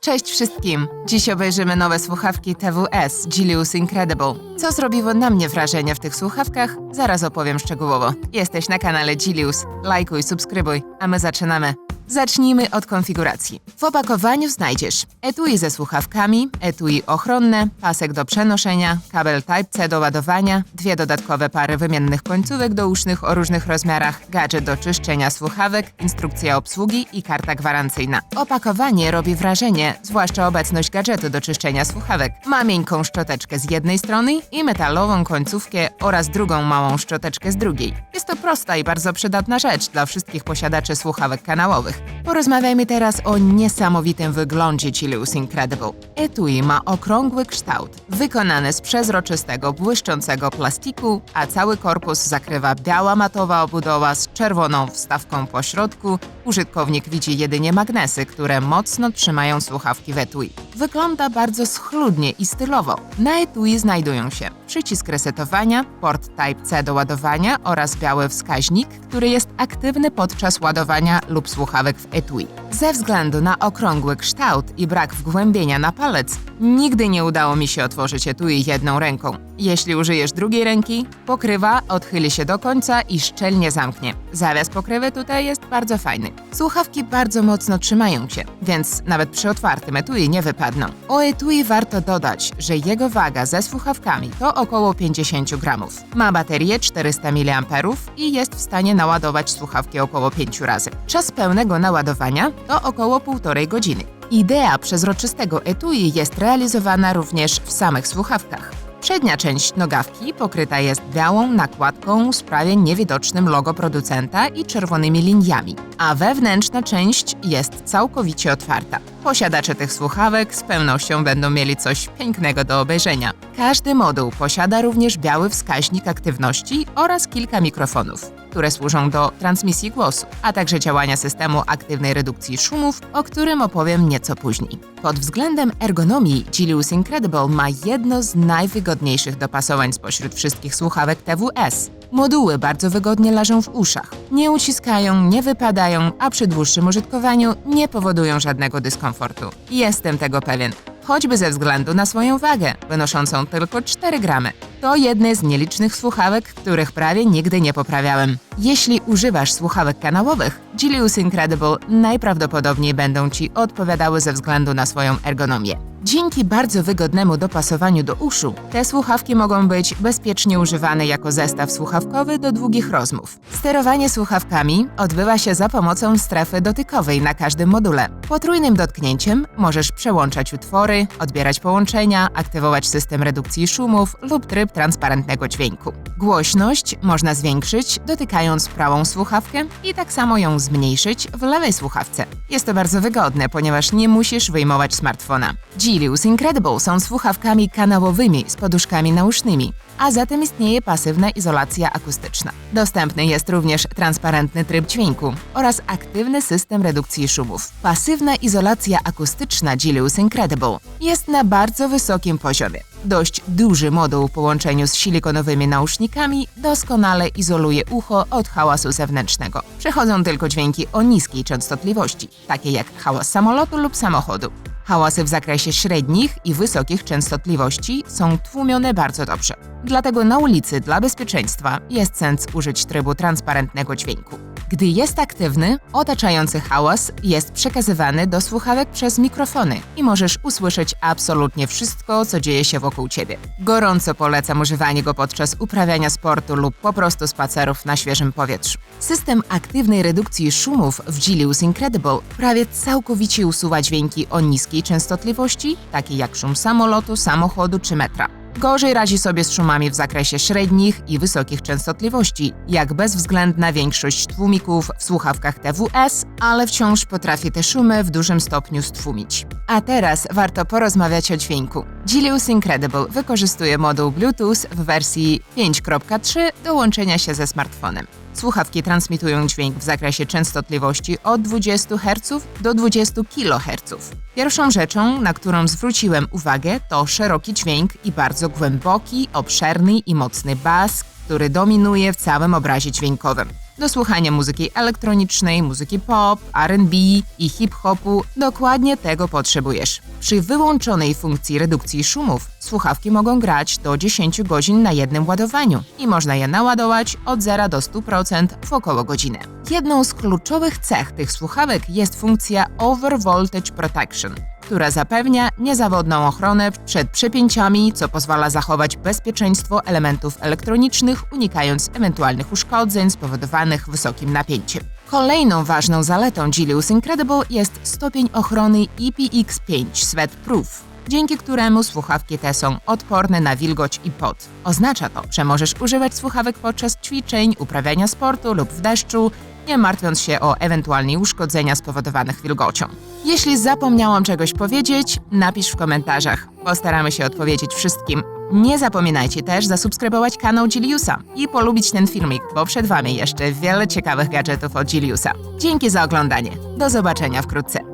Cześć wszystkim! Dziś obejrzymy nowe słuchawki TWS Gilius Incredible. Co zrobiło na mnie wrażenie w tych słuchawkach? Zaraz opowiem szczegółowo. Jesteś na kanale Gilius. Lajkuj, subskrybuj, a my zaczynamy. Zacznijmy od konfiguracji. W opakowaniu znajdziesz etui ze słuchawkami, etui ochronne, pasek do przenoszenia, kabel Type-C do ładowania, dwie dodatkowe pary wymiennych końcówek dousznych o różnych rozmiarach, gadżet do czyszczenia słuchawek, instrukcja obsługi i karta gwarancyjna. Opakowanie robi wrażenie, zwłaszcza obecność gadżetu do czyszczenia słuchawek. Ma miękką szczoteczkę z jednej strony i metalową końcówkę oraz drugą małą szczoteczkę z drugiej. Jest to prosta i bardzo przydatna rzecz dla wszystkich posiadaczy słuchawek kanałowych. Porozmawiajmy teraz o niesamowitym wyglądzie Chilius Incredible. Etui ma okrągły kształt, wykonany z przezroczystego, błyszczącego plastiku, a cały korpus zakrywa biała matowa obudowa z czerwoną wstawką po środku. Użytkownik widzi jedynie magnesy, które mocno trzymają słuchawki w etui. Wygląda bardzo schludnie i stylowo. Na etui znajdują się przycisk resetowania, port Type-C do ładowania oraz biały wskaźnik, który jest aktywny podczas ładowania lub słuchawek w etui. Ze względu na okrągły kształt i brak wgłębienia na palec, nigdy nie udało mi się otworzyć etui jedną ręką. Jeśli użyjesz drugiej ręki, pokrywa odchyli się do końca i szczelnie zamknie. Zawias pokrywy tutaj jest bardzo fajny. Słuchawki bardzo mocno trzymają się, więc nawet przy otwartym etui nie wypadną. O etui warto dodać, że jego waga ze słuchawkami to około 50 gramów. Ma baterię 400 mAh i jest w stanie naładować słuchawki około 5 razy. Czas pełnego naładowania to około 1,5 godziny. Idea przezroczystego etui jest realizowana również w samych słuchawkach. Przednia część nogawki pokryta jest białą nakładką z prawie niewidocznym logo producenta i czerwonymi liniami, a wewnętrzna część jest całkowicie otwarta. Posiadacze tych słuchawek z pewnością będą mieli coś pięknego do obejrzenia. Każdy moduł posiada również biały wskaźnik aktywności oraz kilka mikrofonów, które służą do transmisji głosu, a także działania systemu aktywnej redukcji szumów, o którym opowiem nieco później. Pod względem ergonomii Gilius Incredible ma jedno z najwygodniejszych dopasowań spośród wszystkich słuchawek TWS. Moduły bardzo wygodnie leżą w uszach. Nie uciskają, nie wypadają, a przy dłuższym użytkowaniu nie powodują żadnego dyskomfortu. Jestem tego pewien. Choćby ze względu na swoją wagę, wynoszącą tylko 4 gramy. To jedne z nielicznych słuchawek, których prawie nigdy nie poprawiałem. Jeśli używasz słuchawek kanałowych, Gilius Incredible najprawdopodobniej będą Ci odpowiadały ze względu na swoją ergonomię. Dzięki bardzo wygodnemu dopasowaniu do uszu, te słuchawki mogą być bezpiecznie używane jako zestaw słuchawkowy do długich rozmów. Sterowanie słuchawkami odbywa się za pomocą strefy dotykowej na każdym module. Potrójnym dotknięciem możesz przełączać utwory, odbierać połączenia, aktywować system redukcji szumów lub tryb transparentnego dźwięku. Głośność można zwiększyć dotykając prawą słuchawkę i tak samo ją zmniejszyć w lewej słuchawce. Jest to bardzo wygodne, ponieważ nie musisz wyjmować smartfona. Gilius Incredible są słuchawkami kanałowymi z poduszkami nausznymi, a zatem istnieje pasywna izolacja akustyczna. Dostępny jest również transparentny tryb dźwięku oraz aktywny system redukcji szumów. Pasywna izolacja akustyczna Gilius Incredible jest na bardzo wysokim poziomie. Dość duży moduł w połączeniu z silikonowymi nausznikami doskonale izoluje ucho od hałasu zewnętrznego. Przechodzą tylko dźwięki o niskiej częstotliwości, takie jak hałas samolotu lub samochodu. Hałasy w zakresie średnich i wysokich częstotliwości są tłumione bardzo dobrze. Dlatego na ulicy dla bezpieczeństwa jest sens użyć trybu transparentnego dźwięku. Gdy jest aktywny, otaczający hałas jest przekazywany do słuchawek przez mikrofony i możesz usłyszeć absolutnie wszystko, co dzieje się wokół ciebie. Gorąco polecam używanie go podczas uprawiania sportu lub po prostu spacerów na świeżym powietrzu. System aktywnej redukcji szumów w Gilius Incredible prawie całkowicie usuwa dźwięki o niskiej częstotliwości, takie jak szum samolotu, samochodu czy metra. Gorzej radzi sobie z szumami w zakresie średnich i wysokich częstotliwości, jak bezwzględna większość tłumików w słuchawkach TWS, ale wciąż potrafi te szumy w dużym stopniu stłumić. A teraz warto porozmawiać o dźwięku. Gilius Incredible wykorzystuje moduł Bluetooth w wersji 5.3 do łączenia się ze smartfonem. Słuchawki transmitują dźwięk w zakresie częstotliwości od 20 Hz do 20 kHz. Pierwszą rzeczą, na którą zwróciłem uwagę, to szeroki dźwięk i bardzo głęboki, obszerny i mocny bas, który dominuje w całym obrazie dźwiękowym. Do słuchania muzyki elektronicznej, muzyki pop, R&B i hip-hopu dokładnie tego potrzebujesz. Przy wyłączonej funkcji redukcji szumów słuchawki mogą grać do 10 godzin na jednym ładowaniu i można je naładować od 0 do 100% w około godziny. Jedną z kluczowych cech tych słuchawek jest funkcja Over Voltage Protection, która zapewnia niezawodną ochronę przed przepięciami, co pozwala zachować bezpieczeństwo elementów elektronicznych, unikając ewentualnych uszkodzeń spowodowanych wysokim napięciem. Kolejną ważną zaletą Gilius Incredible jest stopień ochrony IPX5 Sweatproof, dzięki któremu słuchawki te są odporne na wilgoć i pot. Oznacza to, że możesz używać słuchawek podczas ćwiczeń, uprawiania sportu lub w deszczu, nie martwiąc się o ewentualne uszkodzenia spowodowanych wilgocią. Jeśli zapomniałam czegoś powiedzieć, napisz w komentarzach. Postaramy się odpowiedzieć wszystkim. Nie zapominajcie też zasubskrybować kanał Giliusa i polubić ten filmik, bo przed Wami jeszcze wiele ciekawych gadżetów od Giliusa. Dzięki za oglądanie. Do zobaczenia wkrótce.